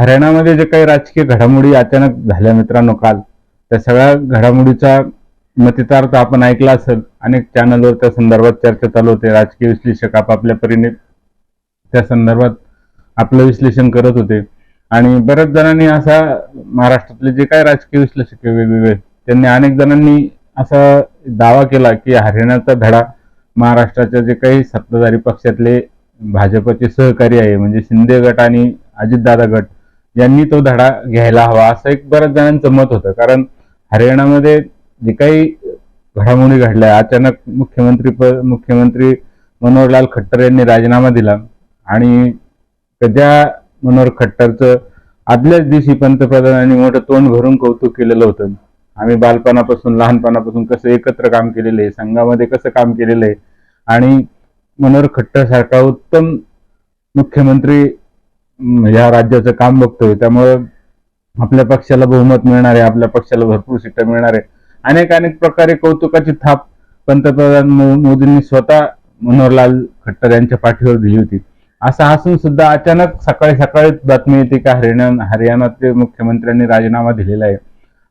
हरियाणामध्ये जे काही राजकीय घडामोडी अचानक झाल्या मित्रांनो काल त्या सगळ्या घडामोडीचा मतितार्थ आपण ऐकला असेल. अनेक चॅनलवर त्या संदर्भात चर्चा चालू होते. राजकीय विश्लेषक आपापल्या परीने त्या संदर्भात आपलं विश्लेषण करत होते. आणि बऱ्याच जणांनी असा महाराष्ट्रातले जे काही राजकीय विश्लेषक वेगवेगळे त्यांनी अनेक जणांनी असा दावा केला की हरियाणाचा धडा महाराष्ट्राच्या जे काही सत्ताधारी पक्षातले भाजपचे सहकारी आहे म्हणजे शिंदे गट आणि अजितदादा गट यांनी तो धडा घ्यायला हवा असं एक बऱ्याच जणांचं मत होतं. कारण हरियाणामध्ये जे काही घडामोडी घडल्या अचानक मुख्यमंत्री प- मुख्यमंत्री मनोहरलाल खट्टर यांनी राजीनामा दिला आणि त्या मनोहर खट्टरचं आदल्याच दिवशी पंतप्रधानांनी मोठं तोंड भरून कौतुक केलेलं होतं. आम्ही बालपणापासून लहानपणापासून कसं एकत्र काम केलेलं आहे संघामध्ये कसं काम केलेलं आहे. आणि मनोहर खट्टर सारखा उत्तम मुख्यमंत्री ह्या या राज्याचं काम बघतोय. त्यामुळं आपल्या पक्षाला बहुमत मिळणार आहे आपल्या पक्षाला भरपूर सीटं मिळणार. आहे अनेक अनेक प्रकारे कौतुकाची थाप पंतप्रधान मो- मोदींनी स्वतः मनोहरलाल खट्टर यांच्या पाठीवर दिली होती. असं असून सुद्धा अचानक सकाळी सकाळीच बातमी येते की हरियाणा हरियाणाचे मुख्यमंत्र्यांनी राजीनामा दिलेला आहे.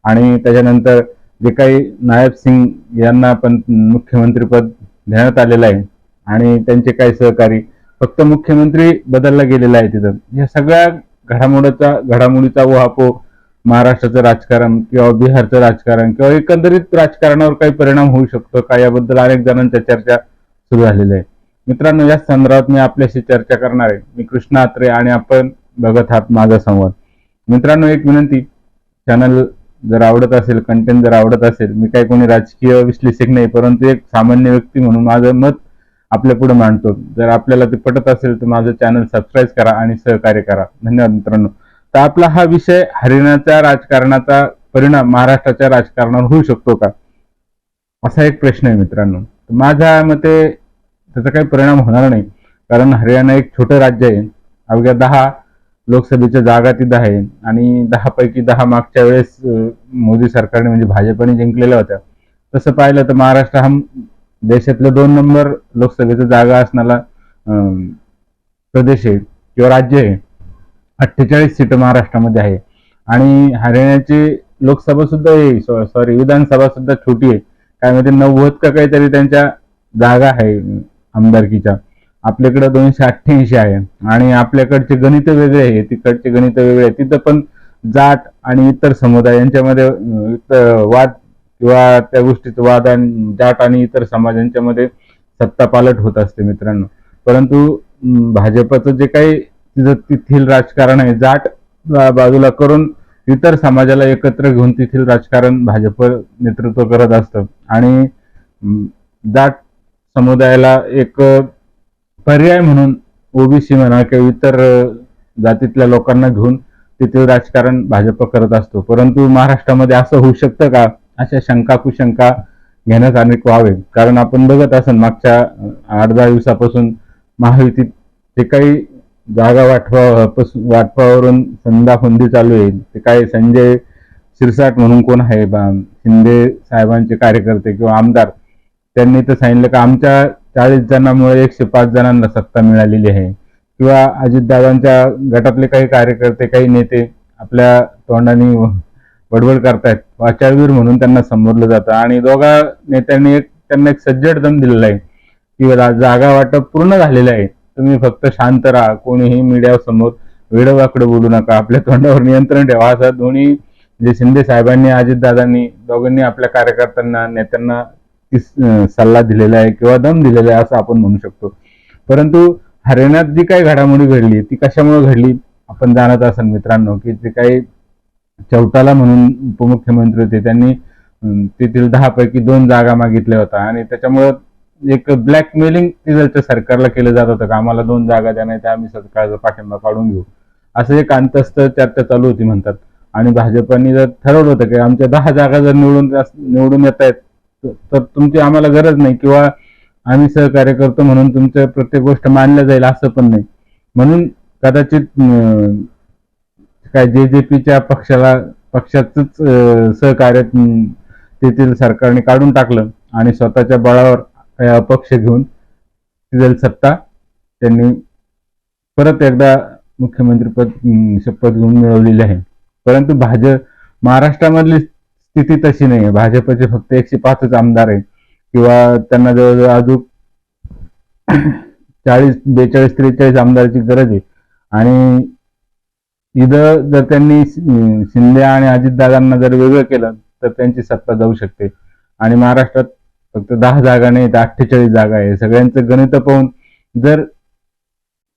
आणि त्याच्यानंतर जे काही नायब सिंग यांना पण मुख्यमंत्रीपद देण्यात आलेलं आहे. आणि त्यांचे काही सहकारी फक्त मुख्यमंत्री बदलला गेलेला आहे तिथं. या सगळ्या घडामोडीचा घडामोडीचा ओहापो महाराष्ट्राचं राजकारण किंवा बिहारचं राजकारण किंवा एकंदरीत राजकारणावर काही परिणाम होऊ शकतो का याबद्दल अनेक जणांच्या चर्चा सुरू झालेल्या आहे मित्रांनो या संदर्भात मी आपल्याशी चर्चा करणार आहे. मी कृष्णा आत्रे आणि आपण बघत आहात माझा संवाद. मित्रांनो एक विनंती. चॅनल जर आवडत असेल कंटेंट जर आवडत असेल मी काही कोणी राजकीय विश्लेषक नाही परंतु एक सामान्य व्यक्ती म्हणून माझं मत आपल्या पुढे मांडतो. जर आपल्याला ते पटत असेल तर माझं चॅनल सबस्क्राईब करा आणि सहकार्य करा. धन्यवाद मित्रांनो. तर आपला हा विषय हरियाणाच्या राजकारणाचा परिणाम महाराष्ट्राच्या राजकारणावर होऊ शकतो का? असा एक प्रश्न आहे मित्रांनो. माझ्या मते त्याचा काही परिणाम होणार नाही. कारण हरियाणा एक छोटं राज्य आहे. अवघ्या दहा लोकसभेच्या जागा तिथं आहे. आणि दहा पैकी दहा मागच्या वेळेस मोदी सरकारने म्हणजे भाजपने जिंकलेल्या होत्या. तसं पाहिलं तर महाराष्ट्र हा देशातलं दोन नंबर लोकसभेचा जागा असणारा प्रदेश आहे किंवा राज्य आहे अठ्ठेचाळीस सीट महाराष्ट्रामध्ये आहे. आणि हरियाणाची लोकसभा सुद्धा आहे सॉरी विधानसभा सुद्धा छोटी आहे. काय म्हणजे नव्वद का काहीतरी त्यांच्या जागा आहे आमदारकीच्या. आपल्याकडे दोनशे अठ्ठ्याऐंशी आहे. आणि आपल्याकडचे गणित वेगळे आहे तिकडचे गणित वेगळे आहे. तिथं पण जाट आणि इतर समुदाय यांच्यामध्ये वाद किंवा त्या गोष्टीचं वाद आणि जाट आणि इतर समाजांच्यामध्ये सत्ता पालट होत असते मित्रांनो. परंतु भाजपचं जे काही तिथं तिथील राजकारण आहे जाट बा- बाजूला करून इतर समाजाला एकत्र घेऊन तेथील राजकारण भाजप नेतृत्व करत असतं. आणि जाट समुदायाला एक पर्याय म्हणून ओबीसी म्हणा किंवा इतर जातीतल्या लोकांना घेऊन तेथील राजकारण भाजप करत असतो. परंतु महाराष्ट्रामध्ये असं होऊ शकतं का? अशा शंका कुशंका घेण्यास अनेक व्हावे. कारण आपण बघत असन मागच्या आठ दहा दिवसापासून महायुतीत जे काही जागा वाटपा वाटपावरून संधाफुंदी चालू आहे. ते काय संजय शिरसाट म्हणून कोण आहे बा- शिंदे साहेबांचे कार्यकर्ते किंवा आमदार त्यांनी तर सांगितलं की आमच्या चाळीस जणांमुळे एकशे पाच जणांना सत्ता मिळालेली आहे. किंवा अजितदादांच्या गटातले काही कार्यकर्ते काही नेते आपल्या तोंडाने बडबड करतायत. वाचावीर म्हणून त्यांना संबोधलं जातं. आणि दोघा नेत्यांनी एक त्यांना एक सज्जड दम दिलेला आहे. की जागा वाटप पूर्ण झालेलं आहे. तुम्ही फक्त शांत राहा. कोणीही मीडिया समोर वेडवाकडे बोलू नका. आपल्या तोंडावर नियंत्रण ठेवा. असं दोन्ही जे शिंदे साहेबांनी अजितदादांनी दोघांनी आपल्या कार्यकर्त्यांना नेत्यांना ती- सल्ला दिलेला आहे किंवा दम दिलेला आहे असं आपण म्हणू शकतो. परंतु हरियाणात जी काही घडामोडी घडली ती कशामुळे घडली? आपण जाणत असाल मित्रांनो की जे काही चौटाला म्हणून उपमुख्यमंत्री होते. त्यांनी तेथील दहा पैकी दोन जागा मागितल्या होत्या. आणि त्याच्यामुळं एक ब्लॅकमेलिंग तिथलच्या सरकारला केलं जात होतं का आम्हाला दोन जागा द्या नाही तर आम्ही सरकारचा पाठिंबा काढून घेऊ. असं एक अंतस्थ चर्चा चालू होती म्हणतात. आणि भाजपने जर ठरवलं होतं की आमच्या दहा जागा जर निवडून निवडून येत आहेत तर तुमची आम्हाला गरज नाही किंवा आम्ही सहकार्य करतो म्हणून तुमचं प्रत्येक गोष्ट मानल्या जाईल असं पण नाही. म्हणून कदाचित काय जे जे पीच्या पक्षाला पक्षाचंच सहकार्य तेथील सरकारने काढून टाकलं आणि स्वतःच्या बळावर अपक्ष घेऊन तिथील सत्ता त्यांनी परत एकदा मुख्यमंत्रीपद शपथ घेऊन मिळवलेली आहे. परंतु भाजप महाराष्ट्रामधली स्थिती तशी नाही आहे भाजपचे फक्त एकशे पाचच आमदार आहे किंवा त्यांना जवळजवळ अजून चाळीस बेचाळीस त्रेचाळीस आमदाराची गरज आहे. आणि इथं जर त्यांनी शिंदे आणि अजितदादांना जर वेगळं केलं तर त्यांची सत्ता जाऊ शकते. आणि महाराष्ट्रात फक्त दहा जागा नाही तर अठ्ठेचाळीस जागा आहे. सगळ्यांचं गणित पाहून जर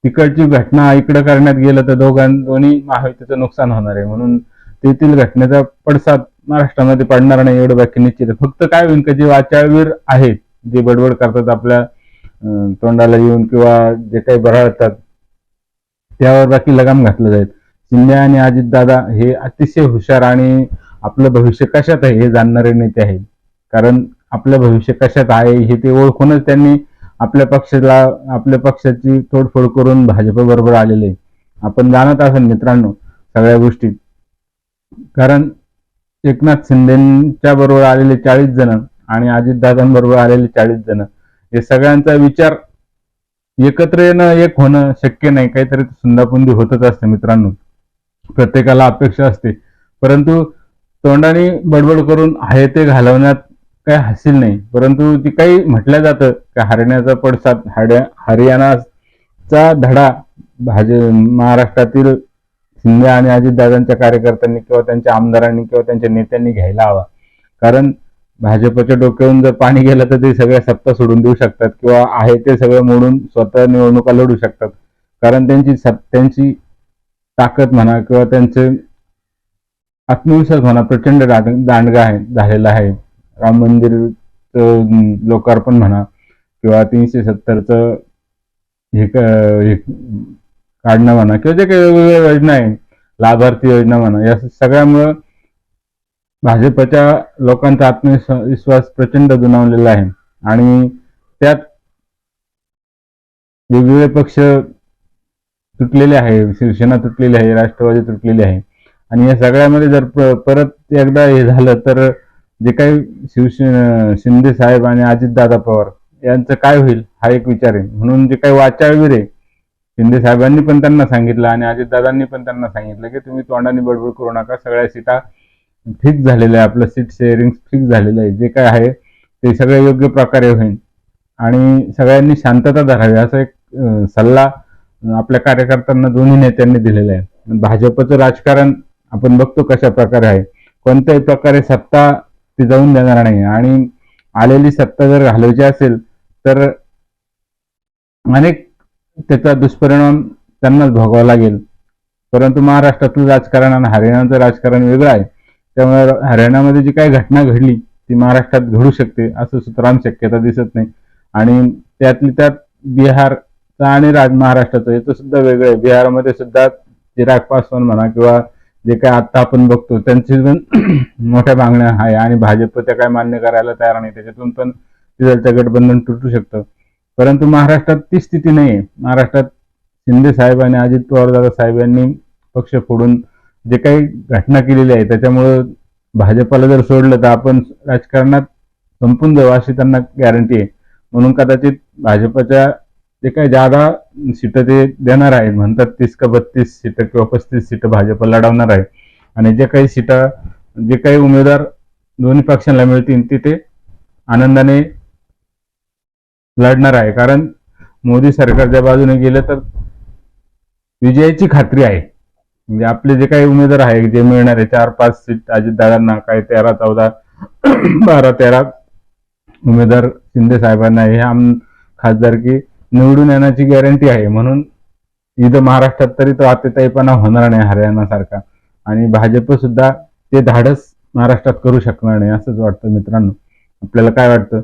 तिकडची घटना इकडं करण्यात गेलं तर दोघां दोन्ही महायुतीचं नुकसान होणार आहे. म्हणून तेथील घटनेचा पडसाद महाराष्ट्रामध्ये पडणार नाही एवढं बाकी निश्चित आहे. फक्त काय होईल का जे वाचाळवीर आहेत जे बडबड करतात आपल्या तोंडाला येऊन किंवा जे काही बराळतात त्यावर बाकी लगाम घातलं जाईल. शिंदे आणि अजितदादा हे अतिशय हुशार आणि आपलं भविष्य कशात आहे हे जाणणारे नेते आहेत. कारण आपलं भविष्य कशात आहे हे ते ओळखूनच त्यांनी आपल्या पक्षाला आपल्या पक्षाची तोडफोड करून भाजपबरोबर आलेले आपण जाणत असाल मित्रांनो सगळ्या गोष्टी. कारण एकनाथ शिंदेच्या बरोबर आलेले चाळीस जण आणि अजितदादांबरोबर आलेले चाळीस जण हे सगळ्यांचा विचार एकत्र येणं एक होणं शक्य नाही. काहीतरी सुंदापुंदी होतच असते मित्रांनो. प्रत्येकाला अपेक्षा असते. परंतु तोंडाने बडबड करून आहे ते घालवण्यात काही हसील नाही. परंतु जी काही म्हटलं जातं की हरण्याचा पडसाद हड्या हरियाणाचा धडा भाज महाराष्ट्रातील शिंदे आणि अजितदादांच्या कार्यकर्त्यांनी किंवा त्यांच्या आमदारांनी किंवा त्यांच्या नेत्यांनी घ्यायला हवा. कारण भाजपच्या डोक्यावरून जर पाणी गेलं तर ते सगळ्या सत्ता सोडून देऊ शकतात किंवा आहे ते सगळं मोडून स्वतः निवडणुका लढू शकतात. कारण त्यांची सत त्यांची ताकद म्हणा किंवा त्यांचे आत्मविश्वास म्हणा प्रचंड दांड- दांडगा आहे झालेला आहे. राम मंदिरचं लोकार्पण म्हणा किंवा तीनशे सत्तरचं हे काढणं म्हणा किंवा जे काही वेगवेगळ्या योजना आहे लाभार्थी योजना म्हणा या सगळ्यामुळं भाजपच्या लोकांचा आत्मविश्वास विश्वास प्रचंड दुणावलेला आहे. आणि त्यात वेगवेगळे पक्ष तुटलेले आहे शिवसेना तुटलेली आहे राष्ट्रवादी तुटलेली आहे. आणि या सगळ्यामध्ये जर परत एकदा हे झालं तर जे काही शिवसेना शिंदे साहेब आणि अजितदादा पवार यांचं काय होईल हा एक विचार आहे. म्हणून जे काही वाचाळवीर आहे शिंदे साहेबांनी पण त्यांना सांगितलं आणि अजितदादांनी पण त्यांना सांगितलं की तुम्ही तोंडाने बडबड करू नका सगळ्या सीटा फिक्स झालेल्या आहे आपलं सीट शेअरिंग फिक्स झालेलं आहे. जे काय आहे ते सगळं योग्य प्रकारे होईल. आणि सगळ्यांनी शांतता धरावी असा एक सल्ला आपल्या कार्यकर्त्यांना दोन्ही नेत्यांनी दिलेलं आहे. भाजपचं राजकारण आपण बघतो कशा प्रकारे आहे. कोणत्याही प्रकारे सत्ता ती जाऊन देणार नाही. आणि आलेली सत्ता जर घालवायची असेल तर अनेक त्याचा दुष्परिणाम त्यांनाच भोगावा लागेल. परंतु महाराष्ट्रातलं राजकारण आणि हरियाणाचं राजकारण वेगळं आहे. त्यामुळे हरियाणामध्ये जी काही घटना घडली ती महाराष्ट्रात घडू शकते असं सुतराम शक्यता दिसत नाही. आणि त्यातली त्यात बिहार आणि राज महाराष्ट्राचं याचं सुद्धा वेगळं आहे. बिहारमध्ये सुद्धा चिराग पासवान म्हणा किंवा जे काय आता आपण बघतो त्यांची पण मोठ्या मागण्या आहे आणि भाजप त्या काय मान्य करायला तयार नाही. त्याच्यातून पण तिथलचं गठबंधन तुटू शकतं. परंतु महाराष्ट्रात ती स्थिती नाही आहे महाराष्ट्रात शिंदे साहेब आणि अजित पवारदादा साहेब यांनी पक्ष फोडून जे काही घटना केलेली आहे त्याच्यामुळं भाजपाला जर सोडलं तर आपण राजकारणात संपून जाऊ अशी त्यांना गॅरंटी आहे. म्हणून कदाचित भाजपच्या जे काही जादा सीटं ते देणार आहे म्हणतात तीस का बत्तीस सीटं किंवा पस्तीस सीटं भाजप लढवणार आहे. आणि जे काही सीटं जे काही उमेदवार दोन्ही पक्षांना मिळतील तिथे आनंदाने लढणार आहे. कारण मोदी सरकारच्या बाजूने गेलं तर विजयाची खात्री आहे. म्हणजे आपले जे काही उमेदवार आहे जे मिळणार आहे चार पाच सीट अजितदादांना काही तेरा चौदा बारा तेरा उमेदवार शिंदे साहेबांना हे आम खासदारकी निवडून येण्याची गॅरंटी आहे. म्हणून इथं महाराष्ट्रात तरी तो आतेताईपणा होणार नाही हरियाणासारखा आणि भाजप सुद्धा ते धाडस महाराष्ट्रात करू शकणार नाही असंच वाटतं मित्रांनो. आपल्याला काय वाटतं?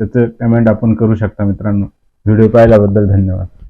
त्याचं कमेंट आपण करू शकता मित्रांनो. व्हिडिओ पाहिल्याबद्दल धन्यवाद.